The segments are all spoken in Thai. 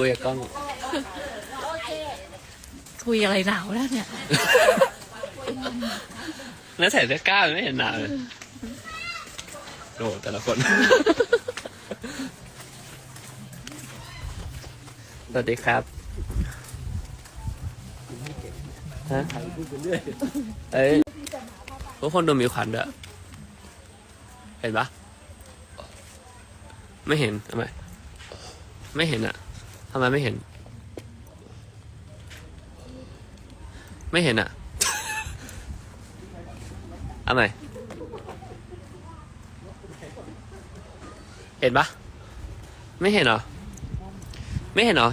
คุยกับกล้อง คุยอะไรหนาวแล้วเนี่ย แล้วใส่เสื้อกล้ามไม่เห็นหนาวเลยโอ้โหแต่ละคน สวัสดีครับฮะเอ้ยทุกคนดูมีขวัญด้วยเห็นปะไม่เห็นทำไม ไม่เห็นอะ ทำไมไม่เห็น ไม่เห็นอะเอาใหม่เห็นปะไม่เห็นเหรอ ไม่เห็นเหรอ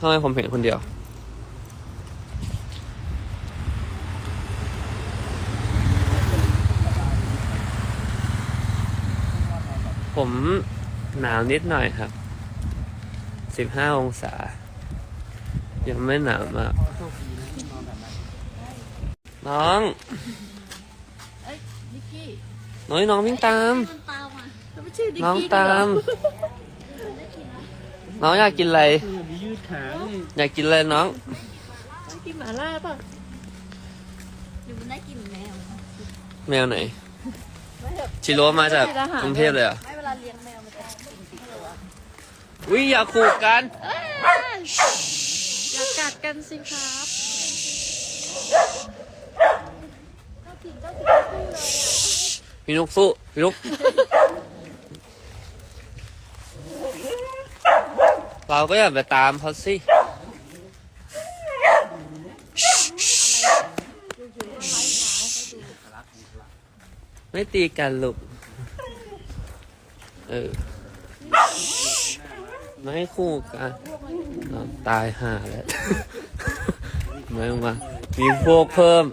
ทำไมผมเห็นคนเดียว ผมหนาวนิดหน่อยครับ สิบห้าองศา ยังไม่หนาวมาก น้อง เอ้ยนิกกี้น้อยน้องวิ่งตาม มันตามอะแล้วไม่ใช่นิกกี้น้องด้วยตาเหรอมน้องอยากกินอะไรมียืดขานี่อยากกินอะไรน้องไม่กินหมาล่าป่ะหรือมันได้กินแมวแมวไหนชิโร่มาจากกรุงเทพเลยเหรอะไม่เวลาเลี้ยงแมวมันจะกินติ๊กตัว วิอย่าขู่กัน อย่ากัดกันสิครับพี่นุกสู้พี่นุก เราก็อย่าไปตามเขาสิ ไม่ตีกันลูกเออ ไม่คู่กันอ้าวตายห่าแล้วไม่มามีพวกเพิ่ม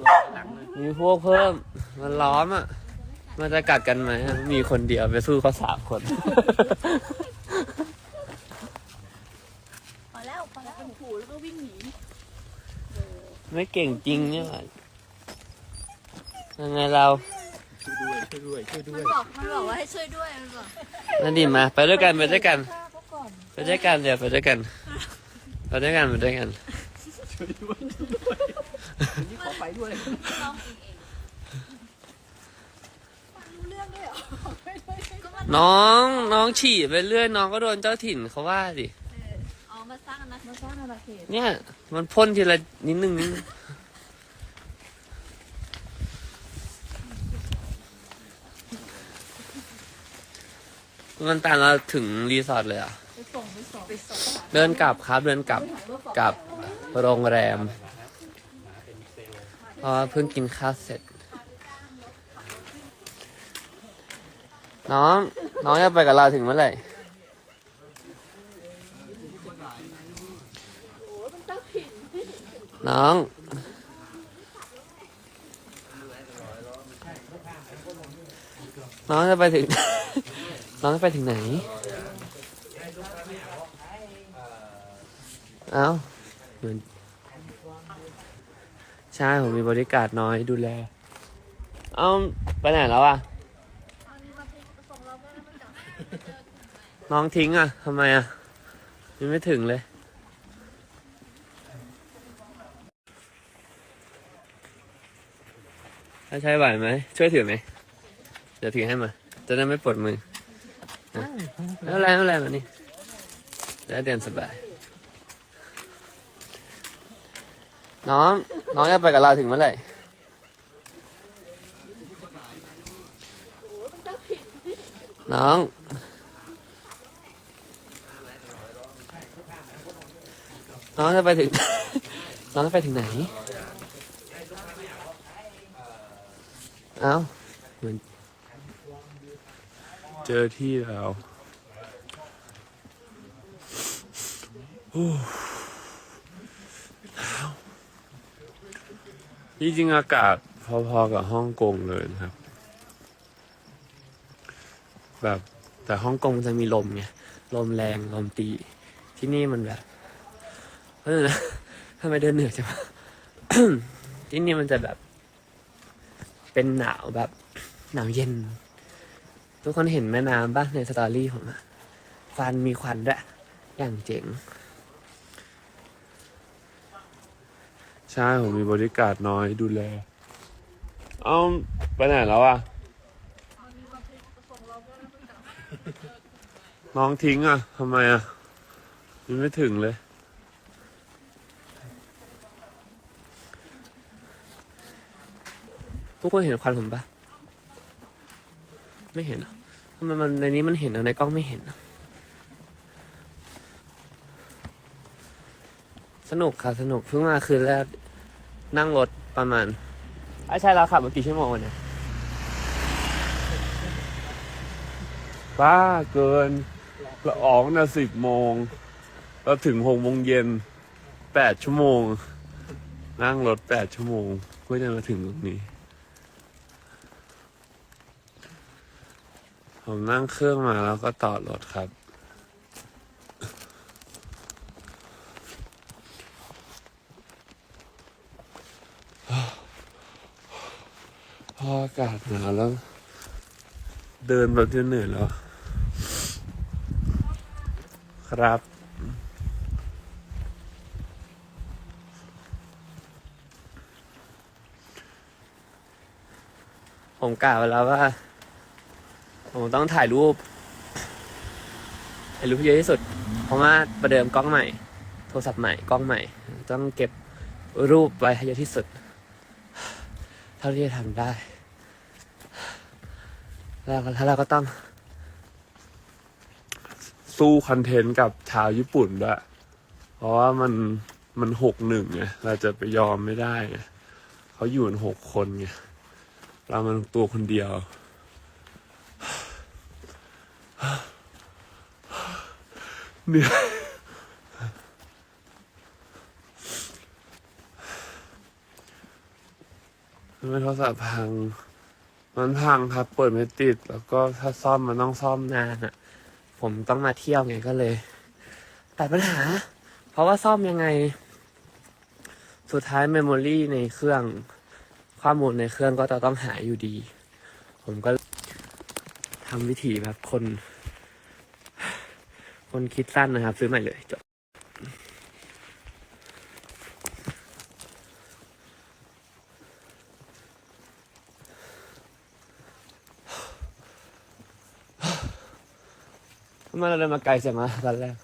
มีพวกเพิ่ม มันล้อมอะ มันจะกัดกันไหมอะมีคนเดียวไปสู้เขาสามคนพอแล้วพอแล้วขู่แล้วก็วิ่งหนีไม่เก่งจริงเนี่ยว่ะยังไงเราช่วยด้วยช่วยด้วยช่วยด้มัวนยบอกมันบอกว่าให้ช่วยด้วยมันบอกนั่นดิมา ไปด้วยกันไปด้วยกันฆ่าเขาก่ อนไปด้วยกันเดี๋ยวไปด้วยกันไปด้วยกันไปด้วยกันช่วยด้วยช่วยด้วยนี่ขอไปด้วยน้องเองรู้เรื่องด้วยเหรอก็มันน้องน้องฉี่ไปเรื่อยน้องก็โดนเจ้าถิ่นเขาว่าดิอ๋อมาสร้างอนามาสร้างอาณาเขตเนี่ย มันพ่นทีละนิดนึงนิดนึงมันตามเราถึงรีสอร์ทเลยอะ เดินกลับครับเดินกลับกลับโรงแรมเพราะเพิ่งกินข้าวเสร็จ น้อง น้องจะไปกับเราถึงเมื่อไหร่น้อง น้องจะไปถึง น้องจะไปถึงไหน เอ้าเหมือนใช่ผมมีบริการน้อยดูแล เอ้าไปไหนแล้วอะ น้องทิ้งอะทำไมอะยังไม่ถึงเลย ถ้าใช้ไหวไหม ช่วยถือไหม เดี๋ยวถือให้มา จะได้ไม่ปวดมือนะไม่เป็นไรไม่เป็นไรมานี่จะได้เดินสบาย น้อง น้องจะไปกับเราถึงเมื่อไหร่น้อง น้องจะไปถึง น้องจะไปถึงไหน เอ้าเหมือนเจอที่แล้วโอ้หนาว ที่จริงอากาศพอๆกับฮ่องกงเลยนะครับ แบบแต่ฮ่องกงจะมีลมไงลมแรงลมตี ที่นี่มันแบบเออนะทำไมเดินเหนื่อยจังวะที่นี่มันจะแบบ เป็นหนาวแบบ หนาวเย็น ทุกคนเห็นแม่น้ำป่ะในสตอรี่ผมอะฟันมีควันด้วยอย่างเจ๋ง ใช่ ผมมีบริการน้อยดูแล เอาไปไหนแล้วอะน้องทิ้งอะทำไมอะยังไม่ถึงเลยทุกคนเห็นควันผมปะไม่เห็นเหรอทำไมมันในนี้มันเห็นอะในกล้องไม่เห็นอะสนุกค่ะ สนุกเพิ่งมาคืนแรก นั่งรถประมาณอะใช่แล้วขับมากี่ชั่วโมงวะเนี่ยบ้าเกินเราออกนะสิบโมงเราถึงหกโมงเย็นแปดชั่วโมง นั่งรถแปดชั่วโมงเพื่อจะมาถึงตรงนี้ ผมนั่งเครื่องมาแล้วก็ต่อรถครับ ออากาศหนาวแล้ว เดินแบบจะเหนื่อยแล้ว ครับ ผมกล่าวแล้วว่า ผมต้องถ่ายรูป ถ่ายรูปเยอะที่สุด เพราะว่าประเดิมกล้องใหม่ โทรศัพท์ใหม่ กล้องใหม่ ต้องเก็บรูปไว้ให้เยอะที่สุด ท่าที่จะทำได้ แล้วก็แล้วเราก็ต้อง สู้คอนเทนต์กับชาวญี่ปุ่นด้วย เพราะว่ามันมันหกหนึ่งไงเราจะไปยอมไม่ได้ไงเขาอยู่กันหกคนไงเรามันตัวคนเดียวเหนื่อยทำไมโทร ศัพท์พัง มันพังครับเปิดไม่ติด แล้วก็ถ้าซ่อมมันต้องซ่อมนานอะผมต้องมาเที่ยวไงก็เลยตัดปัญหา เพราะว่าซ่อมยังไง สุดท้ายเมมโมรีในเครื่องข้อมูลในเครื่องก็จะต้องหายอยู่ดี ผมก็ทำวิธีแบบคน คนคิดสั้นนะครับ ซื้อใหม่เลยจบ ทำไมเราเดินมาไกลจังวะตอนแรก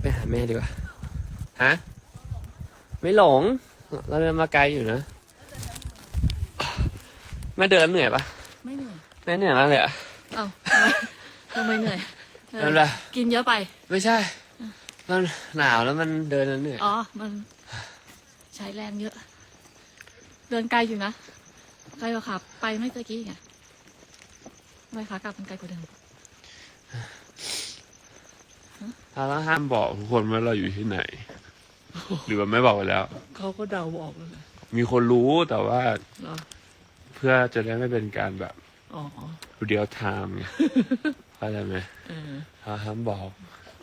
ไปหาแม่ดีกว่า ฮะ ไม่หลง เราเดินมาไกลอยู่นะ แม่เดินเหนื่อยปะไม่เหนื่อยแม่เหนื่อยมากเลยอะเอ้าทำไมทำไมเหนื่อยเออนั่นแหละกินเยอะไป ไม่ใช่ มันหนาวแล้วมันเดินแล้วเหนื่อย อ๋อ มันใช้แรงเยอะ เดินไกลอยู่นะไกลกว่าขับไปไม่ตะกี้ไงทำไมขากลับมันไกลกว่าเดิมเราต้องห้ามบอกทุกคนว่าเราอยู่ที่ไหน หรือว่าไม่บอกไปแล้ว เขาก็เดาบอกเลยมีคนรู้แต่ว่าเหรอเพื่อจะได้ไม่เป็นการแบบอ๋อเดียวไทม์ไงเข้าใจไหมเออเราห้ามบอก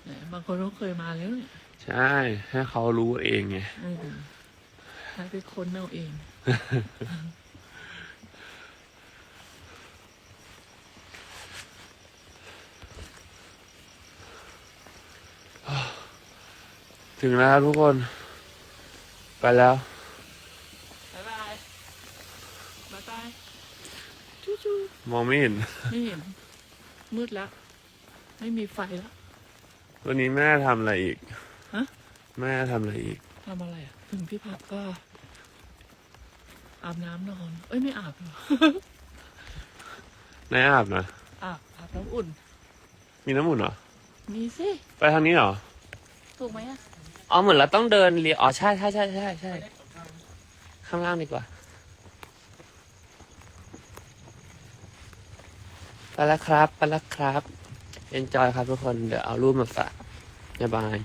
แหมบางคนก็เคยมาแล้วเนี่ยใช่ ให้เขารู้เองไง เออให้ไปค้นเอาเอง ถึงแล้วครับทุกคน ไปแล้ว บ๊ายบาย บ๊ายบายจู้จู้มองไม่เห็น ไม่เห็น มืดแล้ว ไม่มีไฟแล้ว วันนี้แม่ทำอะไรอีก ฮะ แม่ทำอะไรอีก ทำอะไรอะ ถึงที่พักก็ อาบน้ำนอน เอ้ยไม่อาบหรอ นายอาบนะอาบอาบน้ำอุ่น มีน้ำอุ่นเหรอ มีสิ ไปทางนี้เหรอ ถูกไหมอะอ๋อเหมือนเราต้องเดินเรียอ๋อใช่ใช่ใช่ใช่ใช่ข้างล่างดีกว่า ไปแล้วครับ ไปแล้วครับ เอนจอยครับทุกคน เดี๋ยวเอารูปมาฝากบ๊ายบาย